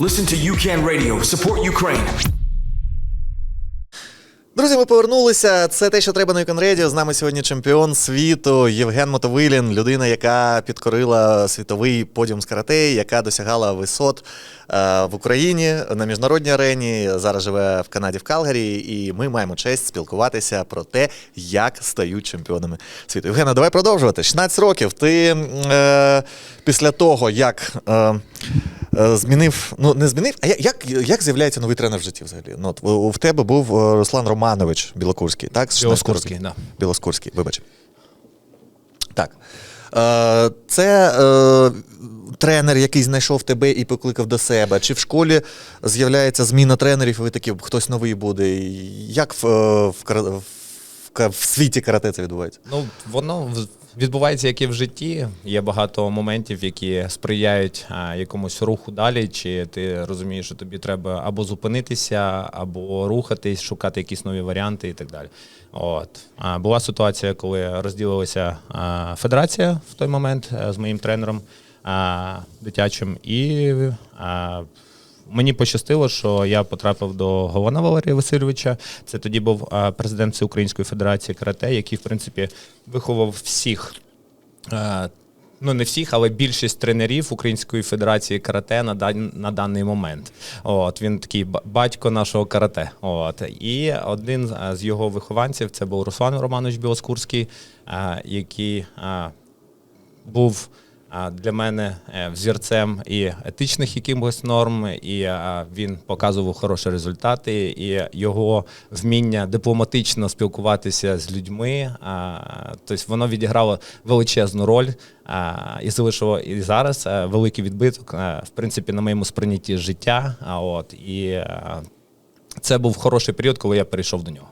Listen to UCAN Radio. Support Ukraine. Друзі, ми повернулися. Це те, що треба на Radio. З нами сьогодні чемпіон світу Євген Мотовилін, людина, яка підкорила світовий подіум з карате, яка досягала висот е, в Україні на міжнародній арені. Зараз живе в Канаді в Калгарі, і ми маємо честь спілкуватися про те, як стають чемпіонами світу. Євгена, давай продовжувати. 16 років. Ти е, після того, як. Е, Змінив, ну не змінив. А як, як з'являється новий тренер в житті взагалі? Ну, от, в, тебе був е, Руслан Романович Білокурський, так? Білоскурський, років. да. Білоскурський, вибач. Так. Е, це е, тренер, який знайшов тебе і покликав до себе. Чи в школі з'являється зміна тренерів, і ви такі, хтось новий буде? Як в, е, в, в, в світі карате це відбувається? Ну, воно відбувається як і в житті. Є багато моментів, які сприяють якомусь руху далі, чи ти розумієш, що тобі треба або зупинитися, або рухатись, шукати якісь нові варіанти і так далі. От. Була ситуація, коли розділилася федерація в той момент е, з моїм тренером дитячим, і Мені пощастило, що я потрапив до Голона Валерія Васильовича. Це тоді був президент Всеукраїнської федерації карате, який, в принципі, виховав всіх. Ну, не всіх, але більшість тренерів Української федерації карате на, дан, на даний момент. От він такий батько нашого карате. От і один з- його вихованців це був Руслан Романович Білоскурський, який був для мене е, взірцем і етичних якихось норм, і він показував хороші результати, і його вміння дипломатично спілкуватися з людьми. а, Тобто воно відіграло величезну роль і залишило і зараз е, великий відбиток, е, в принципі, на моєму сприйнятті життя. А от і е, це був хороший період, коли я перейшов до нього.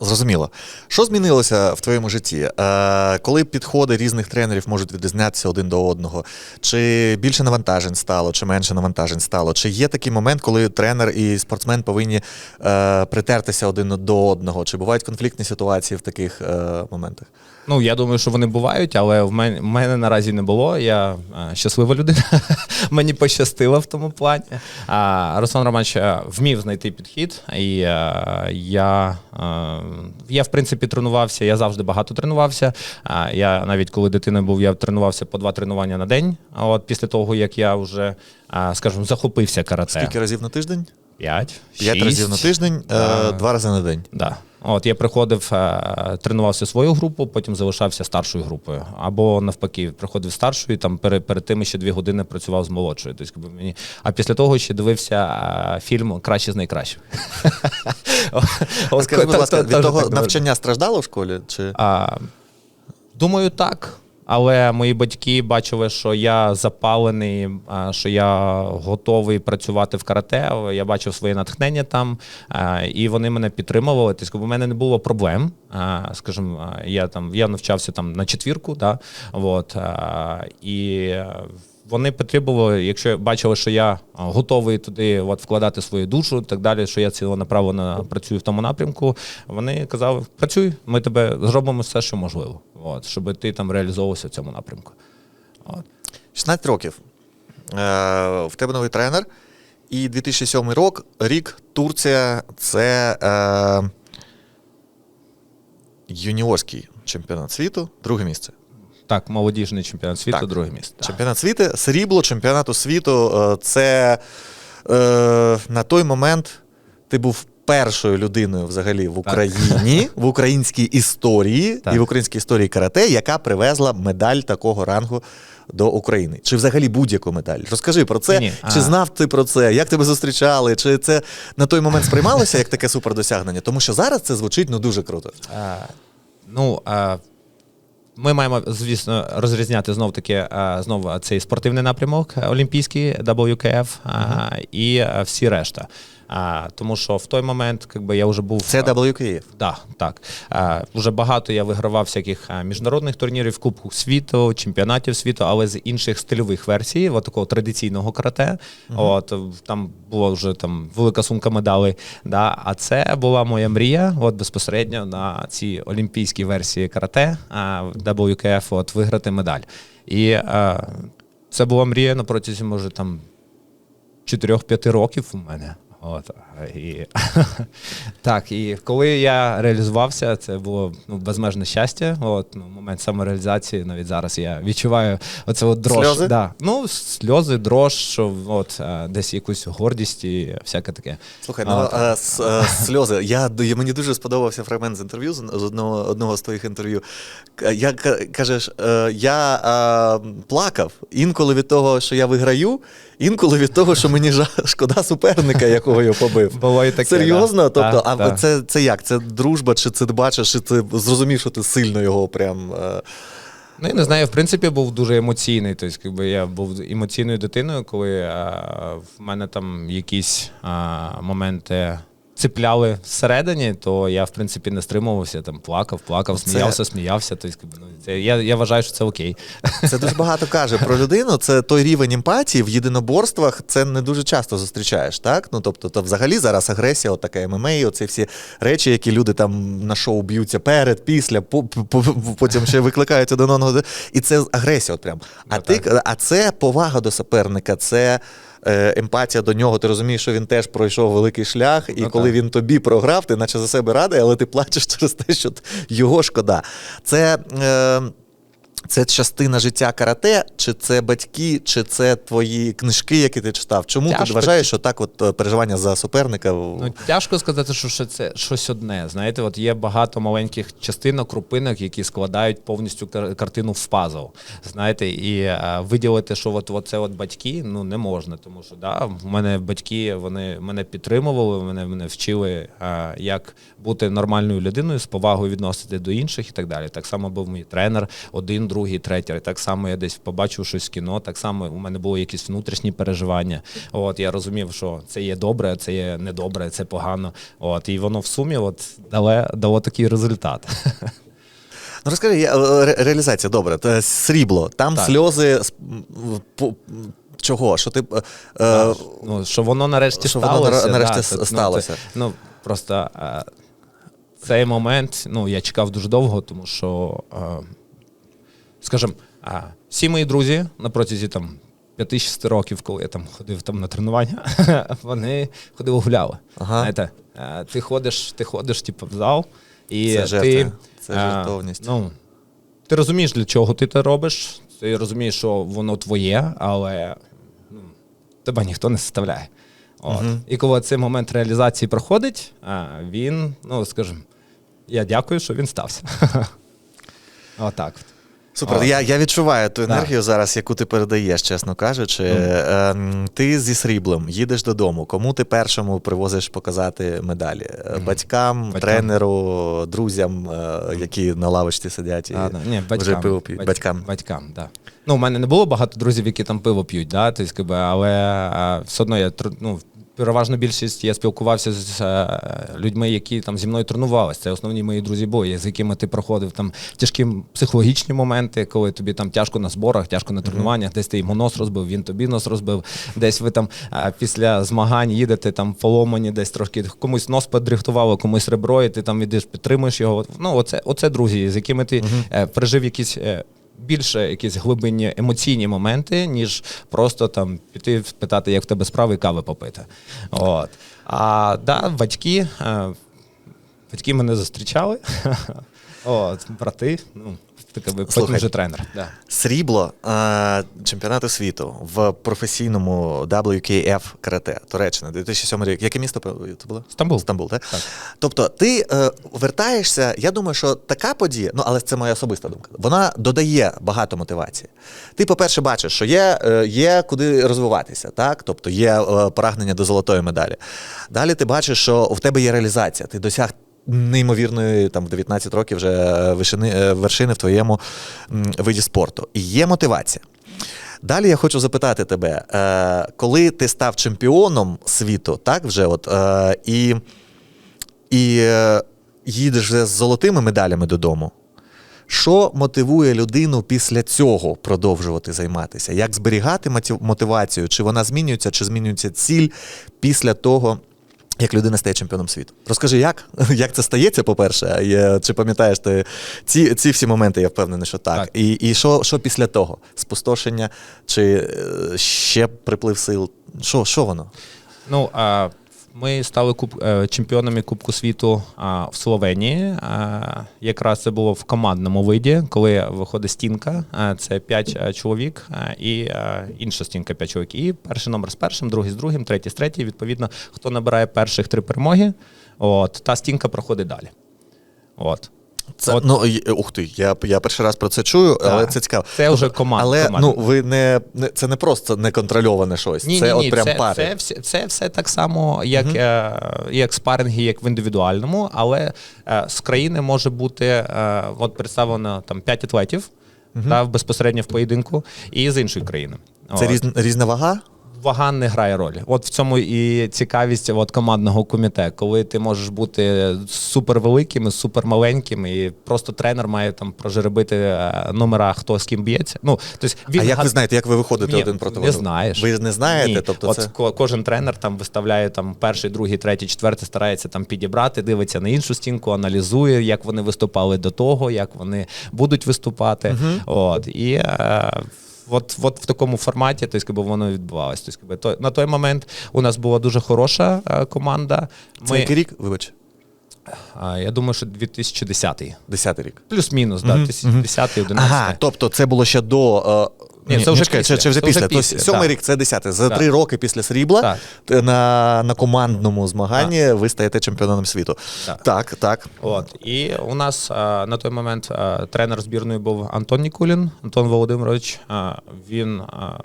Зрозуміло. Що змінилося в твоєму житті? Е, коли підходи різних тренерів можуть відрізнятися один до одного? Чи більше навантажень стало, чи менше навантажень стало? Чи є такий момент, коли тренер і спортсмен повинні е, притертися один до одного? Чи бувають конфліктні ситуації в таких е, моментах? Ну, я думаю, що вони бувають, але в мене, в мене наразі не було. Я е, щаслива людина. Мені пощастило в тому плані. А Руслан Романович е, вмів знайти підхід. І е, я, е, я, в принципі, тренувався. Я завжди багато тренувався. А я навіть коли дитиною був, я тренувався по два тренування на день. А от після того, як я вже, е, скажімо, захопився карате. Скільки разів на тиждень? П'ять. П'ять разів на тиждень, е, Да. два рази на день. Да. От я приходив, е, тренувався свою групу, потім залишався старшою групою. Або навпаки, приходив старшою, там перед, перед тим ще дві години працював з молодшою. Тобто, мені... А після того ще дивився е, фільм Краще з найкращих. Скажи, будь ласка, від того навчання страждало в школі? Чи... думаю, так. Але мої батьки бачили, що я запалений, що я готовий працювати в карате. Я бачив своє натхнення там, і вони мене підтримували. Тобто, у мене не було проблем. А, Скажімо, я там я навчався там на четвірку, да, от, і е, вони потребували, якщо бачили, що я готовий туди от, вкладати свою душу так далі, що я ціленаправленно працюю в тому напрямку, вони казали, працюй, ми тебе зробимо все, що можливо, от, щоб ти там реалізовувався в цьому напрямку. От. 16 років. Е, в тебе новий тренер. І 2007 рік, рік Турція це е, юніорський чемпіонат світу, друге місце. Так, молодіжний чемпіонат світу, Так. друге місце. Чемпіонат світу, срібло чемпіонату світу. е, Це е, на той момент ти був першою людиною взагалі в Україні, в українській історії Так. і в українській історії карате, яка привезла медаль такого рангу до України. Чи взагалі будь-яку медаль? Розкажи про це. Ні, чи а- знав ти про це? Як тебе зустрічали? Чи це на той момент сприймалося як таке супердосягнення? Тому що зараз це звучить ну дуже круто. Е, Ну, е, ми маємо, звісно, розрізняти знов таки е, знов цей спортивний напрямок е, олімпійський WKF е, і всі решта. А, тому що в той момент, якби я вже був Це WKF. Да, так. Е, Уже багато я вигравав всяких е, міжнародних турнірів, Кубків світу, чемпіонатів світу, але з інших стильових версій, от такого традиційного карате. От е, там була вже там велика сумка медалей. Да. А це була моя мрія, от безпосередньо на цій олімпійській версії карате е, WKF, от виграти медаль. І е, це була мрія на протязі, може, там 4-5 років у мене. От, і, так, і коли я реалізувався, це було ну, безмежне щастя. От, ну, момент самореалізації, навіть зараз я відчуваю оце от дрож. Сльози? Да. Ну, сльози, дрож, що от, десь якусь гордість і всяке таке. Слухай, ну а, с- а, сльози. Я, я- мені дуже сподобався фрагмент з інтерв'ю з одного, одного з твоїх інтерв'ю. Я кажеш, е, я а, плакав інколи від того, що я виграю, інколи від того, що мені жа- шкода суперника, якого я побив. Буває таке, Серйозно? да. Тобто, Так, а да. це, це як? Це дружба, чи це бачиш, чи ти зрозумів, що ти сильно його прям. е, Ну, я не знаю, в принципі, був дуже емоційний. Тобто, якби я був емоційною дитиною, коли а, в мене там якісь а, моменти цепляли всередині, то я, в принципі, не стримувався, там плакав, плакав, Це- сміявся, сміявся. Тобто, якби, ну, це, я, я вважаю, що це окей. Це дуже багато каже про людину. Це той рівень емпатії в єдиноборствах. Це не дуже часто зустрічаєш, так? Ну тобто, то взагалі зараз агресія, от така ММА, оці всі речі, які люди там на шоу б'ються перед, після, по- по- потім ще викликають один одного. І це агресія, от прям. А Ну, ти а це повага до суперника, це. Е, Емпатія до нього, ти розумієш, що він теж пройшов великий шлях, і Ну, коли так. він тобі програв, ти наче за себе радий, але ти плачеш через те, що його шкода. Це. Е, це частина життя карате, чи це батьки, чи це твої книжки, які ти читав? Чому ти вважаєш, що так от е, переживання за суперника? Ну, тяжко сказати, що ще це щось одне. Знаєте, от є багато маленьких частинок, крупинок, які складають повністю кар- картину в пазл. Знаєте, і е, виділити, що от, от це от батьки, ну не можна. Тому що да, в мене батьки вони мене підтримували, мене, мене вчили, е, як бути нормальною людиною, з повагою відносити до інших і так далі. Так само був мій тренер, один, другий, третій. Так само я десь побачив щось в кіно, так само у мене були якісь внутрішні переживання. От я розумів, що це є добре, це є недобре, це погано. От і воно в сумі от дало, дало такий результат. Ну розкажи, е, ре- реалізація добре. Те, Срібло, там Так. сльози чого? Що ти е, е, Ну, що воно нарешті Що сталося. наре- нарешті да, с- ну, сталося. це- Ну, просто е, цей момент, ну, я чекав дуже довго, тому що, е, скажімо, всі мої друзі на протязі там 5-6 років, коли я там ходив там на тренування, вони ходили гуляли. Ага. Знаєте, ти ходиш, ти ходиш, типу, в зал, і Це ти. жертва, це жертовність. Ну, ти розумієш, для чого ти це робиш, ти розумієш, що воно твоє, але ну, тебе ніхто не заставляє. От. І коли цей момент реалізації проходить, він, ну скажімо, я дякую, що він стався. Отак. от. Супер, я, я відчуваю ту Да. енергію зараз, яку ти передаєш, чесно кажучи. Ем, Ти зі сріблем їдеш додому. Кому ти першому привозиш показати медалі? Е, Батькам, Батькам. тренеру, друзям, е, які на лавочці сидять і А, да. Ні, вже батькам, пиво п'ють. Бать- Батькам. Батькам, да. Ну, у мене не було багато друзів, які там пиво п'ють, да? тобто, але все одно я ну, переважна більшість я спілкувався з е, людьми, які там зі мною тренувалися. Це основні мої друзі були, з якими ти проходив там тяжкі психологічні моменти, коли тобі там тяжко на зборах, тяжко на тренуваннях, десь ти йому нос розбив, він тобі нос розбив. Десь ви там після змагань їдете там поломані, десь трошки комусь нос подрихтувало, комусь ребро, і ти там ідеш, підтримуєш його. Ну, оце, оце друзі, з якими ти е, пережив якісь. Більше якісь глибинні емоційні моменти, ніж просто там піти питати, як в тебе справи і кави попити. От. А да, батьки, е, батьки мене зустрічали. От, брати, ну, таке би, потім вже тренер. Да. Срібло е, чемпіонату світу в професійному WKF карате Туреччина, 2007 рік. Яке місто це було? Стамбул. Стамбул, так? Так. Тобто, ти е, вертаєшся. Я думаю, що така подія, ну але це моя особиста думка. Вона додає багато мотивації. Ти, по-перше, бачиш, що є, е, є куди розвиватися, так? Тобто є е, прагнення до золотої медалі. Далі ти бачиш, що в тебе є реалізація. Ти досяг неймовірної там в 19 років вже е, вишини, е, вершини в твоєму виді спорту. І є мотивація. Далі я хочу запитати тебе, е, коли ти став чемпіоном світу, так вже от і, і їдеш вже з золотими медалями додому. Що мотивує людину після цього продовжувати займатися? Як зберігати мотивацію? Чи вона змінюється, чи змінюється ціль після того, як людина стає чемпіоном світу. Розкажи, як? Як це стається, по-перше, чи пам'ятаєш ти ці, ці всі моменти, я впевнений, що так. Так. І, і що, що після того? Спустошення чи е, ще приплив сил? Що, що воно? Ну, а, ми стали куб, е, чемпіонами Кубку світу в Словенії. Якраз це було в командному виді, коли виходить стінка, це 5 чоловік, а, і а, інша стінка 5 чоловік. І перший номер з першим, другий з другим, третій з третій. Відповідно, хто набирає перших три перемоги, от, та стінка проходить далі. От. Це, От. ну, ух ти, я, я перший раз про це чую, але це цікаво. Це вже команд- Але команда. ну, ви не, не, це не просто неконтрольоване щось, Ні, це ні, от ні, прям це, пари. Це, все, це все так само, як, е, як спаринги, як в індивідуальному, але е, з країни може бути е, от представлено там 5 атлетів та, безпосередньо в поєдинку, і з іншої країни. Це різна, різна вага? Вага не грає ролі. От в цьому і цікавість от, командного комітету, коли ти можеш бути супервеликим, супермаленьким, і просто тренер має там прожеребити е, номера, хто з ким б'ється. Ну, тобто, він а як ви знаєте, як ви виходите Ні, один проти не знаєш. Ви не знаєте? Ні. Тобто От це... ко- кожен тренер там виставляє там перший, другий, третій, четвертий, старається там підібрати, дивиться на іншу стінку, аналізує, як вони виступали до того, як вони будуть виступати. От і е, от, от в такому форматі, тобто, якби воно відбувалося. Тобто, якби, то, на той момент у нас була дуже хороша е, команда. Це який рік? Вибач, а, я думаю, що 2010-й. десятий рік. Плюс-мінус, да, 2010-й, 11-й. Ага, тобто це було ще до. Ні, це вже чекай, після. Це вже після? після, Тобто сьомий рік це десятий. За три роки після срібла Так. на, на командному змаганні ви стаєте чемпіоном світу. Так. Так, так. От і у нас а, на той момент а, тренер збірної був Антон Нікулін, Антон Володимирович. А, він, а,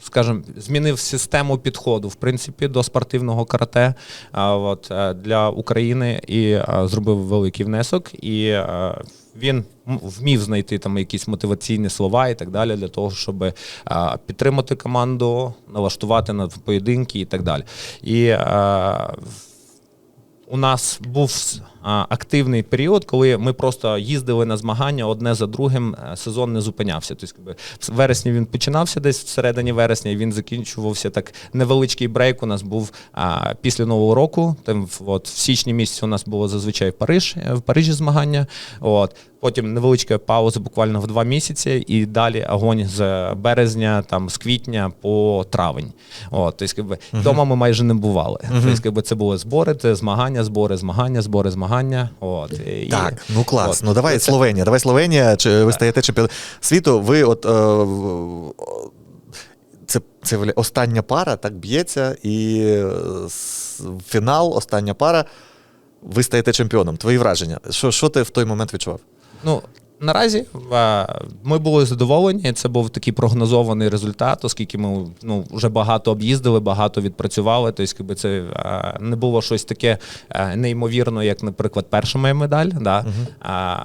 скажімо, змінив систему підходу в принципі до спортивного карате от, е, для України і зробив великий внесок. І він вмів знайти там якісь мотиваційні слова і так далі для того, щоб підтримати команду, налаштувати на поєдинки і так далі. І у нас був активний період, коли ми просто їздили на змагання одне за другим, е, сезон не зупинявся. Тобто, в вересні він починався десь всередині вересня, і він закінчувався так. Невеличкий брейк у нас був а, після Нового року. Там, в- от, в січні місяці у нас було зазвичай в Париж, е, в Парижі змагання. От. Потім невеличка пауза буквально в два місяці, і далі огонь з березня, там, з квітня по травень. От, тобто, якби, Вдома ми майже не бували. Тобто, якби, це були збори, це змагання, збори, змагання, збори, змагання. От, і, Так, ну клас. от. Ну давай Це- Словенія. Давай Словенія. Чи ви стаєте чемпіоном світу? Ви от. Е, це, це остання пара, так б'ється, і е, фінал, остання пара. Ви стаєте чемпіоном. Твої враження. Що, що ти в той момент відчував? Ну, наразі ми були задоволені. Це був такий прогнозований результат, оскільки ми ну, вже багато об'їздили, багато відпрацювали. Тобто, якби це не було щось таке неймовірне, як, наприклад, перша моя медаль. Да? А,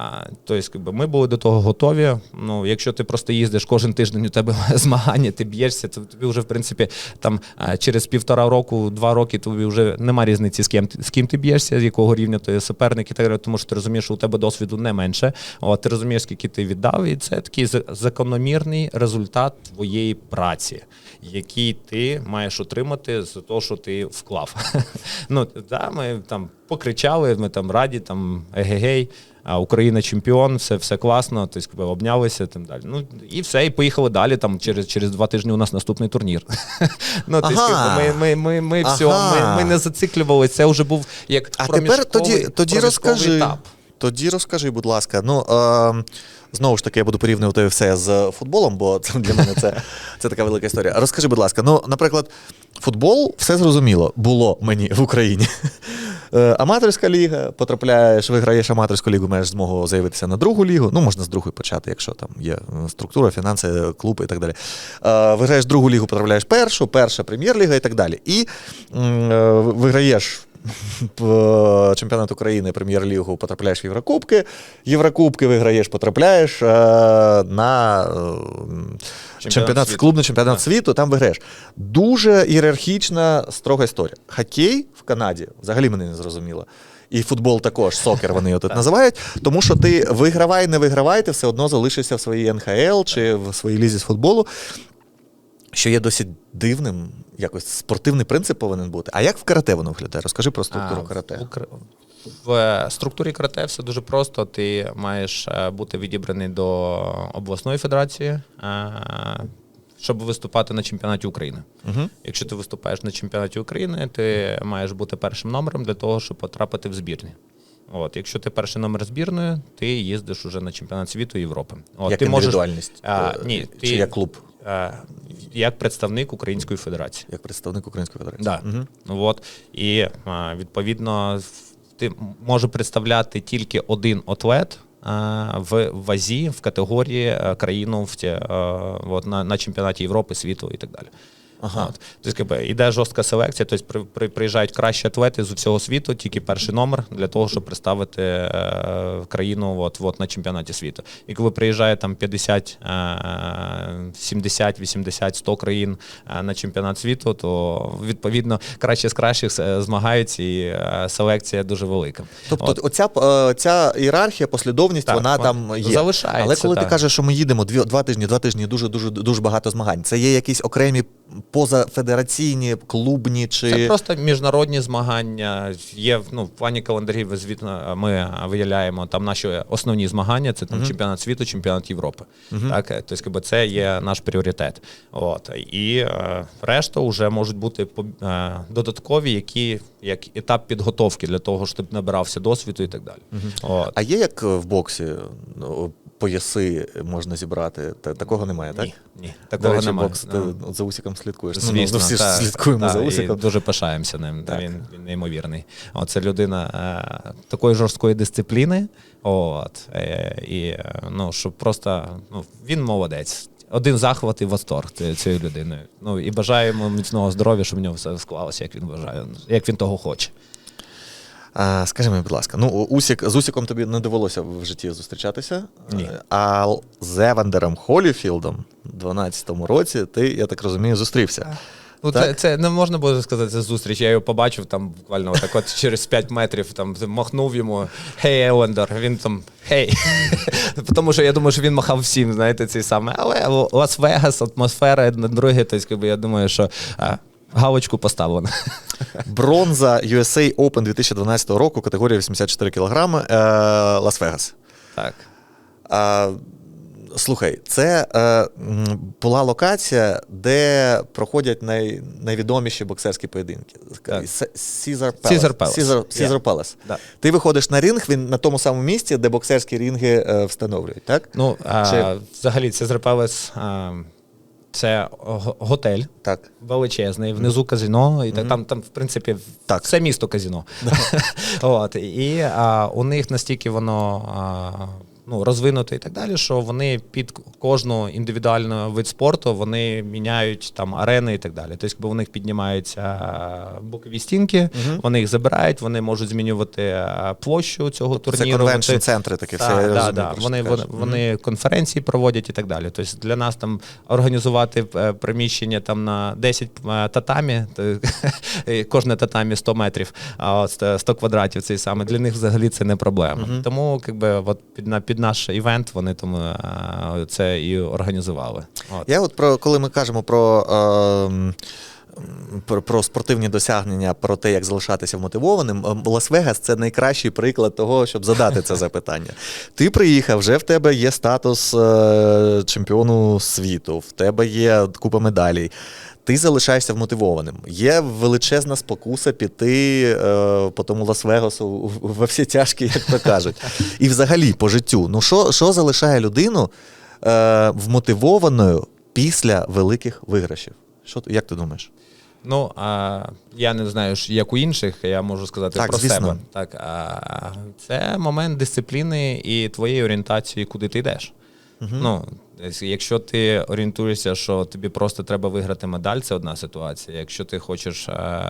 тобто, якби ми були до того готові. Ну, якщо ти просто їздиш кожен тиждень, у тебе змагання, ти б'єшся, то тобі вже в принципі там через півтора року, два роки тобі вже нема різниці, з ким з ким ти б'єшся, з якого рівня ти суперник і так далі, тому що ти розумієш, що у тебе досвіду не менше. От, ти розумієш, скільки ти віддав, і це такий закономірний результат твоєї праці, який ти маєш отримати за те, що ти вклав. ну, да, ми там покричали, ми там раді, там егегей. А Україна чемпіон, все, все класно, тобто обнялися там далі. Ну і все, і поїхали далі. Там через, через два тижні у нас наступний турнір. ну, Ага. ми, ми, ми, ми, все, Ага. ми, ми не зациклювалися. Це вже був як А тепер тоді, тоді розкажи. етап. Тоді розкажи, будь ласка. Ну е, знову ж таки, я буду порівнювати все з футболом, бо це для мене це, це така велика історія. Розкажи, будь ласка, ну, наприклад, футбол все зрозуміло було мені в Україні. Е, Аматорська ліга, потрапляєш, виграєш аматорську лігу, маєш змогу заявитися на другу лігу. Ну, можна з другої почати, якщо там є е, структура, фінанси, клуб і так далі. Е, Виграєш другу лігу, потрапляєш першу, перша прем'єр-ліга і так далі. І е, виграєш чемпіонат України, прем'єр-лігу, потрапляєш в Єврокубки. Єврокубки виграєш, потрапляєш е, на е, чемпіонат, світу. клубний чемпіонат світу, там виграєш. Дуже ієрархічна, строга історія. Хокей в Канаді взагалі мене не зрозуміло. І футбол також, сокер вони його тут називають. Тому що ти вигравай, не вигравай, ти все одно залишишся в своїй НХЛ чи в своїй лізі з футболу. що є досить дивним, якось спортивний принцип повинен бути. А як в карате воно виглядає? Розкажи про структуру А, карате. В, структурі карате все дуже просто. Ти маєш е, бути відібраний до обласної федерації, е, щоб виступати на чемпіонаті України. Угу. Якщо ти виступаєш на чемпіонаті України, ти маєш бути першим номером для того, щоб потрапити в збірні. От, якщо ти перший номер збірної, ти їздиш уже на чемпіонат світу і Європи. От, Як ти індивідуальність? А, Е, ні, Чи ти, як клуб, е, як представник Української Федерації. як представник Української Федерації? Да. Угу. От. І а, відповідно ти може представляти тільки один атлет в вазі в категорії е, країну в ті, е, от, на, на чемпіонаті Європи, світу і так далі. Ага. От. Тобто, якби, іде жорстка селекція, тобто при, при, приїжджають кращі атлети з усього світу, тільки перший номер для того, щоб представити е, країну от, от, на чемпіонаті світу. І коли приїжджає там 50, е, 70, 80, 100 країн е, на чемпіонат світу, то відповідно краще з кращих е, змагаються, і е, селекція дуже велика. Тобто, От. оця ця ієрархія, послідовність, Так, вона там є. залишається, Але коли ти кажеш, що ми їдемо дві, два тижні, два тижні, дуже дуже дуже багато змагань. Це є якісь окремі позафедераційні, клубні чи Це просто міжнародні змагання. Є ну, в плані календарів, звітно, ми виявляємо там наші основні змагання. Це там чемпіонат світу, чемпіонат Європи. Так, тобто, якби це є наш пріоритет. От і е, решта вже можуть бути е, додаткові, які як етап підготовки для того, щоб ти набирався досвіду і так далі. От. А є як в боксі ну, пояси можна зібрати? Та, такого немає, так? Ні, ні, До такого речі, немає. бокс, ти Ну. за Усіком слідкуєш. Ну, Звісно, ну, всі ж та, слідкуємо та, за і дуже пишаємося ним. Так. Він, він неймовірний. От, це людина е, такої жорсткої дисципліни. От, е, і е, ну, щоб просто ну, він молодець. Один захват і восторг ці- цією людиною. Ну і бажаємо міцного здоров'я, щоб в нього все склалося, як він бажає, як він того хоче. А, скажи мені, будь ласка, ну Усік, з Усіком тобі не довелося в житті зустрічатися. Ні. А з Евандером Холіфілдом в 12-му році ти, я так розумію, зустрівся. Ну, Так? це, це не можна було сказати, це зустріч. Я його побачив там буквально так от через 5 метрів, там махнув йому Гей, Елендер. Він там гей. Тому що я думаю, що він махав всім, знаєте, цей саме. Але Лас-Вегас, атмосфера на друге, тобто, я думаю, що а, галочку поставлено. Бронза USA Open 2012 року, категорія 84 кг, е, Лас-Вегас. Так. Слухай, це е, була локація, де проходять най, найвідоміші боксерські поєдинки. Palace. Caesar, Caesar Yeah. Ти виходиш на ринг, він на тому самому місці, де боксерські ринги е, встановлюють, так? Ну, а, Чи- взагалі, це Пелес, а, це готель. Так. Величезний, внизу казино, і так, там, там, в принципі, Так. все місто казино. От, і а, у них настільки воно а, ну, розвинуто і так далі, що вони під кожну індивідуальну вид спорту вони міняють там арени і так далі. Тобто, у них піднімаються бокові стінки, вони їх забирають, вони можуть змінювати площу цього турніру. конвеншн Ти- центри такі, все, да, да. Вони, вони, вони конференції проводять і так далі. Тобто для нас там організувати е, приміщення там на 10 е, татамі, кожне татамі 100 метрів, а от 100 100 квадратів цей саме. Для них взагалі це не проблема. Тому якби, от, під, на, під наш івент вони тому е, це і організували. От. Я от про коли ми кажемо про. Е, про, про спортивні досягнення, про те, як залишатися вмотивованим. ем, Лас-Вегас це найкращий приклад того, щоб задати це запитання. Ти приїхав, вже в тебе є статус е, чемпіону світу, в тебе є купа медалей. Ти залишаєшся вмотивованим. Є величезна спокуса піти е, по тому Лас-Вегасу во всі тяжкі, як то кажуть. І взагалі по життю. Ну що, що залишає людину е, вмотивованою після великих виграшів? Що, як ти думаєш? Ну, а, я не знаю, як у інших, я можу сказати Так, про звісно. себе. Так, а, це момент дисципліни і твоєї орієнтації, куди ти йдеш. Ну, якщо ти орієнтуєшся, що тобі просто треба виграти медаль, це одна ситуація. Якщо ти хочеш е,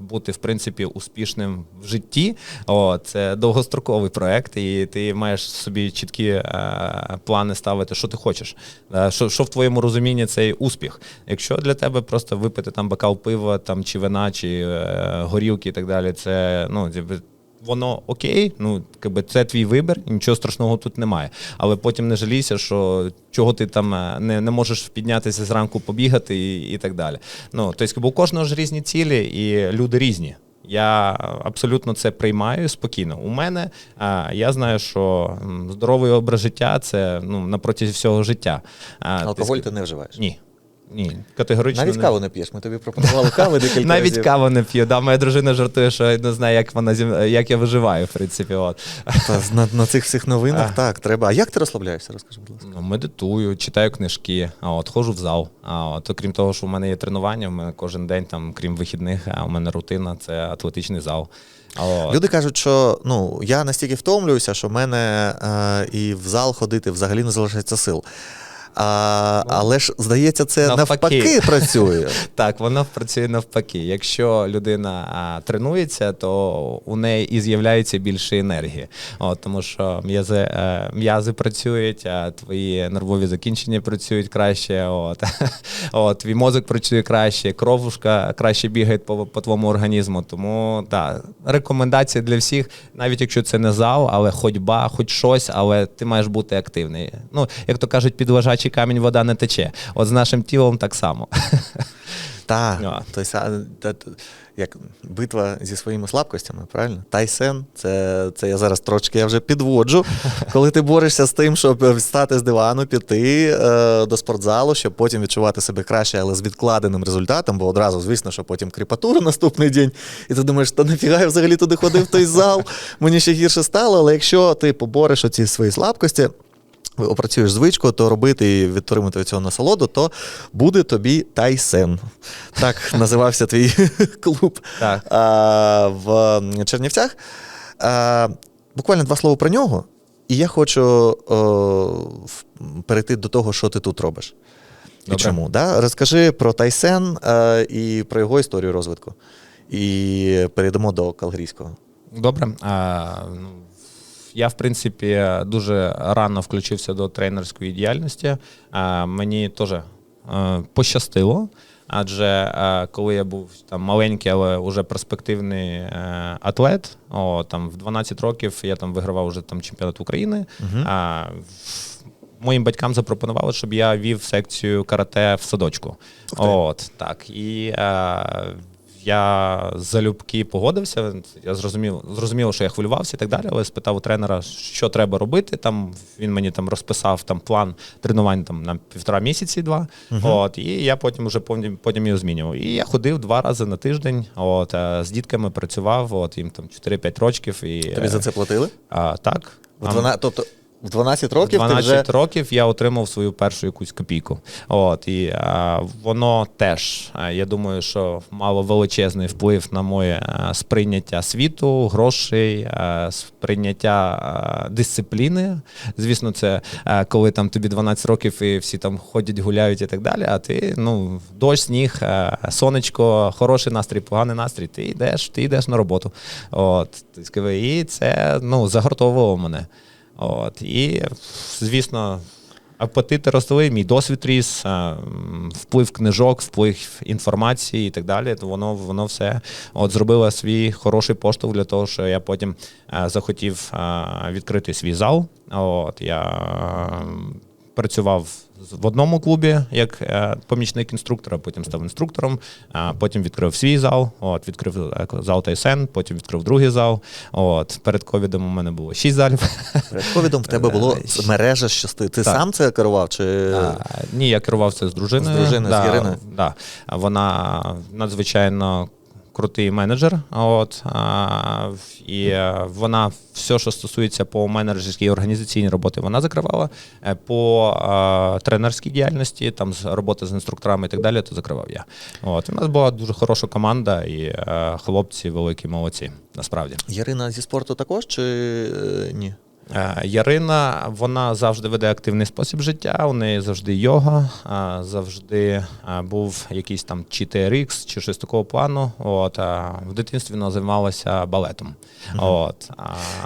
бути в принципі успішним в житті, о, це довгостроковий проект, і ти маєш собі чіткі е, плани ставити, що ти хочеш. Е, що, що в твоєму розумінні цей успіх. Якщо для тебе просто випити там бокал пива там, чи вина, чи горілки і так далі, це ну, воно окей, ну якби це твій вибір, нічого страшного тут немає. Але потім не жалійся, що чого ти там е, не, не можеш піднятися зранку, побігати і, і так далі. Ну тобто, бо у кожного ж різні цілі, і люди різні. Я абсолютно це приймаю спокійно. У мене а, я знаю, що здоровий образ життя це ну на протязі всього життя. А, Алкоголь ск- ти не вживаєш. ні. Ні, категорично. Навіть не. каву не п'єш. Ми тобі пропонували кави декілька Навіть разів. каву не п'ю. Да, моя дружина жартує, що не знає, як вона зі як я виживаю, в принципі. От. Та, на, на цих всіх новинах так, треба. А як ти розслабляєшся? Розкажи, будь ласка. Ну, медитую, читаю книжки, а от ходжу в зал. А от окрім того, що в мене є тренування, в мене кожен день, там, крім вихідних, а у мене рутина це атлетичний зал. От, Люди кажуть, що ну я настільки втомлююся, що в мене е, і в зал ходити взагалі не залишається сил. А, але ж, здається, це Ну, навпаки. навпаки працює. Так, воно працює навпаки. Якщо людина а, тренується, то у неї і з'являється більше енергії. От, тому що м'язи, е, м'язи працюють, а твої нервові закінчення працюють краще. От, от, твій мозок працює краще, кровушка краще бігає по, по твоєму організму. Тому так, рекомендація для всіх, навіть якщо це не зал, але ходьба, хоч щось, але ти маєш бути активний. Ну, як то кажуть, під лежачий камінь вода не тече. От з нашим тілом так само. Так, Ну, тобто, та- та- як битва зі своїми слабкостями, правильно? Тайсен, це, це я зараз трошки я вже підводжу. Коли ти борешся з тим, щоб встати з дивану, піти е, до спортзалу, щоб потім відчувати себе краще, але з відкладеним результатом, бо одразу, звісно, що потім кріпатура наступний день, і ти думаєш, та нафіга я взагалі туди ходив в той зал, мені ще гірше стало. Але якщо ти побореш оці свої слабкості, опрацюєш звичку, то робити і відтримати від цього насолоду, то буде тобі Тайсен. Так називався твій клуб Так. а, в Чернівцях. А, буквально два слова про нього, і я хочу о, перейти до того, що ти тут робиш. І чому? Да? Розкажи про Тайсен е, і про його історію розвитку. І перейдемо до калгарійського. Добре. А, ну, я, в принципі, дуже рано включився до тренерської діяльності. Мені теж е, пощастило. Адже е, коли я був там маленький, але вже перспективний е, атлет, о, там в 12 років я там вигравав вже там чемпіонат України. А, моїм батькам запропонували, щоб я вів секцію карате в садочку. От так. І е, я залюбки погодився. Я зрозумів, зрозуміло, що я хвилювався і так далі, але спитав у тренера, що треба робити. Там він мені там розписав там план тренувань там на півтора місяці, два. От і я потім вже потім, потім його змінював. І я ходив два рази на тиждень. От е, з дітками працював. От їм там 4-5 років. І Тобі за це платили? а, так. В А, 12, тобто в 12 років 12 ти вже років я отримав свою першу якусь копійку. От і а, воно теж, а, я думаю, що мало величезний вплив на моє а, сприйняття світу, грошей, а, сприйняття а, дисципліни. Звісно, це а, коли там тобі 12 років і всі там ходять, гуляють і так далі. А ти ну дощ, сніг, а, сонечко, хороший настрій, поганий настрій. Ти йдеш, ти йдеш на роботу. От і це ну загортовувало мене. От, і, звісно, апетити росли, мій досвід ріс, е, вплив книжок, вплив інформації і так далі. То воно, воно все от, зробило свій хороший поштовх для того, що я потім е, захотів е, відкрити свій зал. От, я працював з- в одному клубі як е, помічник інструктора, потім став інструктором, потім відкрив свій зал, от, відкрив е, зал Тайсен, потім відкрив другий зал. От, перед ковідом у мене було шість залів. перед ковідом в тебе було Е, мережа щасти. Ти так. сам це керував? Чи А, Ні, я керував це з дружиною. З дружиною, з Іриною? Да. Вона надзвичайно крутий менеджер. От, і е, вона все, що стосується по менеджерській організаційній роботи, вона закривала. Е, По е, тренерській діяльності, там з роботи з інструкторами і так далі, то закривав я. От, у нас була дуже хороша команда, і хлопці великі молодці, насправді. Ярина зі спорту також, чи ні? Е, Ярина вона завжди веде активний спосіб життя. У неї завжди йога, завжди був якийсь там чи TRX, чи щось такого плану. От в дитинстві вона займалася балетом. От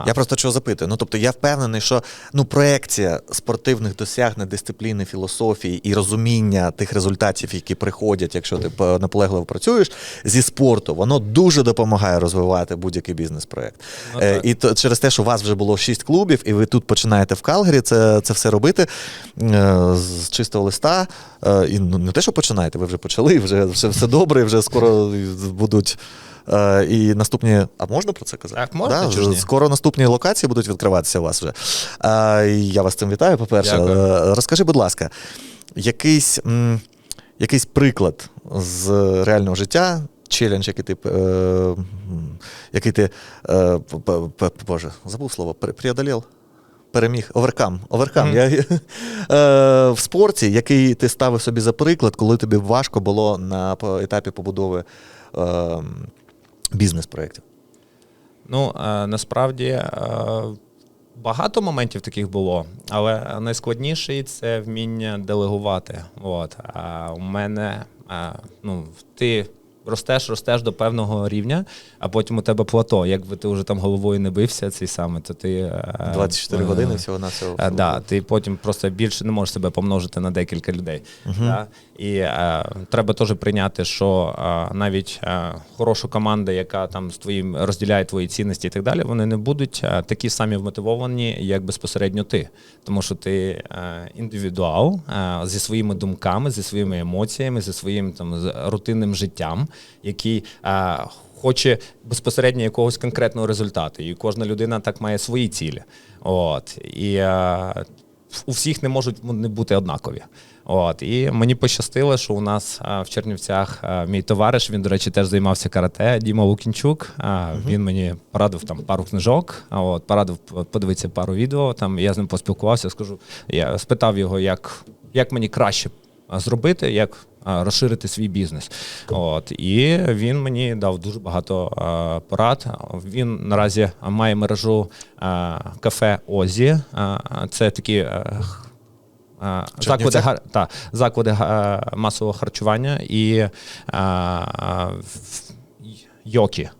Я просто чого запитую. Ну тобто я впевнений, що ну проекція спортивних досягнень, дисципліни, філософії і розуміння тих результатів, які приходять, якщо ти по- наполегливо працюєш зі спорту, воно дуже допомагає розвивати будь-який бізнес-проект. Ну, Е, і то через те, що у вас вже було шість клубів, і ви тут починаєте в Калгарі це, це все робити е, з чистого листа. Е, і ну, не те, що починаєте, ви вже почали, вже все, все добре, вже скоро будуть. Е, і наступні, а можна про це казати? Так, можна, Да, ж ні? Скоро наступні локації будуть відкриватися у вас вже. Я вас цим вітаю, по-перше. Дякую. Розкажи, будь ласка, якийсь, якийсь приклад з реального життя, челендж, який ти, е, який ти е, Боже, забув слово, пре- преодолів? Переміг, оверкам. Оверкам. Мгм. Я, е, в спорті, який ти ставив собі за приклад, коли тобі важко було на етапі побудови е, бізнес-проєктів. Ну, е, насправді е, багато моментів таких було, але найскладніший це вміння делегувати. От. А у мене е, ну, ти ростеш, ростеш до певного рівня, а потім у тебе плато. Якби ти вже там головою не бився, цей саме, то ти. е, 24 е, години всього на всього. Е, Да, ти потім просто більше не можеш себе помножити на декілька людей. Да? І е, треба теж прийняти, що е, навіть е, хороша команда, яка там з твоїм розділяє твої цінності і так далі, вони не будуть е, такі самі вмотивовані, як безпосередньо ти. Тому що ти е, індивідуал е, зі своїми думками, зі своїми емоціями, зі своїм там рутинним життям, який. Е, Хоче безпосередньо якогось конкретного результату, і кожна людина так має свої цілі. От і е, у всіх не можуть не бути однакові. От і мені пощастило, що у нас а, в Чернівцях а, мій товариш, він, до речі, теж займався карате. Діма Лукінчук. А, Він мені порадив там пару книжок, а от порадив подивитися пару відео. Там я з ним поспілкувався. Скажу, я спитав його, як, як мені краще а, зробити, як розширити свій бізнес. От і він мені дав дуже багато порад. Він наразі має мережу кафе Озі. Це такі. а, а, Заклади, та, заклади масового харчування і а, а,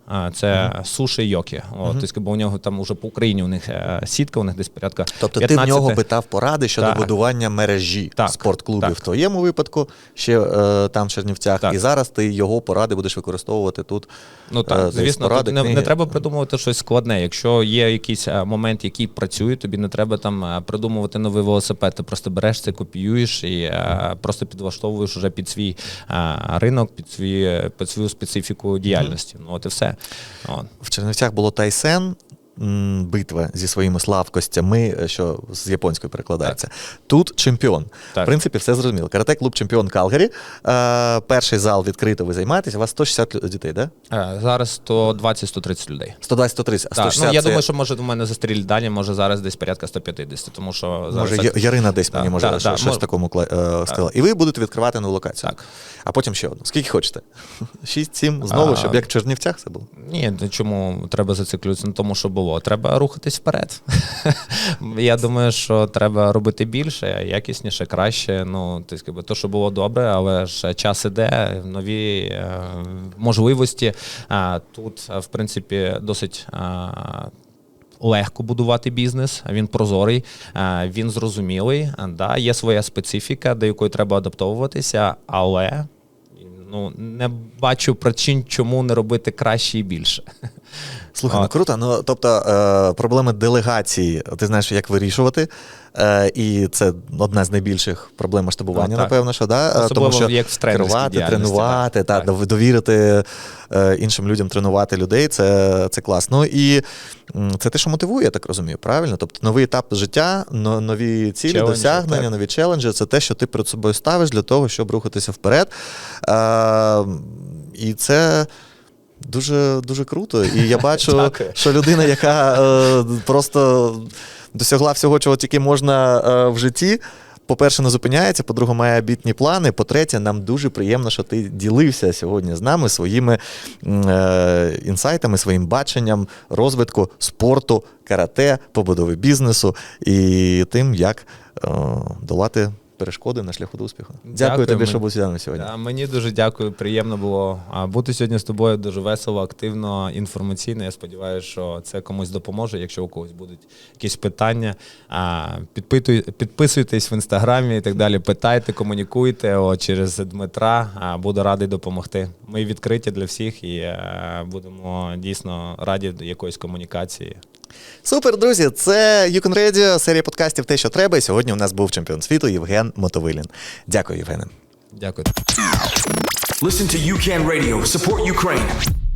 в- йокі. А, Це суші йокі. От, тобто, бо у нього там уже по Україні у них е, сітка, у них десь порядка. Тобто ти в 15. нього питав поради щодо Так. будування мережі Так, спортклубів так. в твоєму випадку, ще е, там в Чернівцях, Так. і зараз ти його поради будеш використовувати тут. Ну е, так, десь звісно, поради, тут не, не треба придумувати щось складне. Якщо є якийсь е, момент, який працює, тобі не треба там е, придумувати новий велосипед. Ти просто береш це, копіюєш і е, просто підлаштовуєш уже під свій е, ринок, під свій під свою специфіку діяльності. Ну от і все. От. В Чернівцях було Тайсен. Битва зі своїми славкостями, е, що з японської перекладається. Тут чемпіон. Так. В принципі, все зрозуміло. Карате клуб чемпіон Калгарі. Е, перший зал відкрито, ви займаєтесь. У вас 160 дітей, да? Е, Зараз 120-130 людей. 120-130, а 160 ну, я це- думаю, що може в мене застрілять далі, може зараз десь порядка 150, тому що зараз Може, так- Ярина десь Так, мені може так, щось, так, щось мож- в такому е, сказала. І ви будете відкривати нову локацію. Так. А потім ще одну. Скільки хочете? Шість, сім, знову, А, щоб як в Чернівцях це було. Ні, ну чому треба зациклюватися на тому, що було? Треба рухатись вперед. Я думаю, що треба робити більше, якісніше, краще. Ну, тобто, то, що було добре, але ж час іде, нові е, можливості. Тут, е, в принципі, досить. а, Легко будувати бізнес, він прозорий, е, він зрозумілий. Да, є своя специфіка, до якої треба адаптовуватися, але ну не бачу причин, чому не робити краще і більше. Слухай, ну круто. Ну тобто е, проблеми делегації, ти знаєш, як вирішувати. Е, і це одна з найбільших проблем масштабування, Ну, напевно, що да? Е, Особливо тому що як в керувати, тренувати, так, та, довірити е, іншим людям тренувати людей, це, це класно. І це те, що мотивує, я так розумію, правильно? Тобто новий етап життя, нові цілі, Челенджі, досягнення, так. нові челенджі це те, що ти перед собою ставиш для того, щоб рухатися вперед. Е, і це. Дуже дуже круто. І я бачу, що людина, яка е, просто досягла всього, чого тільки можна е, в житті, по-перше, не зупиняється, по-друге, має обітні плани. По-третє, нам дуже приємно, що ти ділився сьогодні з нами своїми е, інсайтами, своїм баченням розвитку спорту, карате, побудови бізнесу і тим, як е, долати перешкоди на шляху до успіху. Дякую, Дякую, тобі, ми- що був нами сьогодні. А, Мені дуже дякую, приємно було бути сьогодні з тобою дуже весело, активно, інформаційно. Я сподіваюся, що це комусь допоможе. Якщо у когось будуть якісь питання, підпитуй- підписуйтесь в інстаграмі і так далі. Питайте, комунікуйте о, через Дмитра. Буду радий допомогти. Ми відкриті для всіх і е, будемо дійсно раді якоїсь комунікації. Супер, друзі! Це Yukon Radio, серія подкастів Те, що треба. І сьогодні у нас був чемпіон світу Євген Мотовилін. Дякую, Євгене. Дякую. Listen to UCAN Radio. Support Ukraine.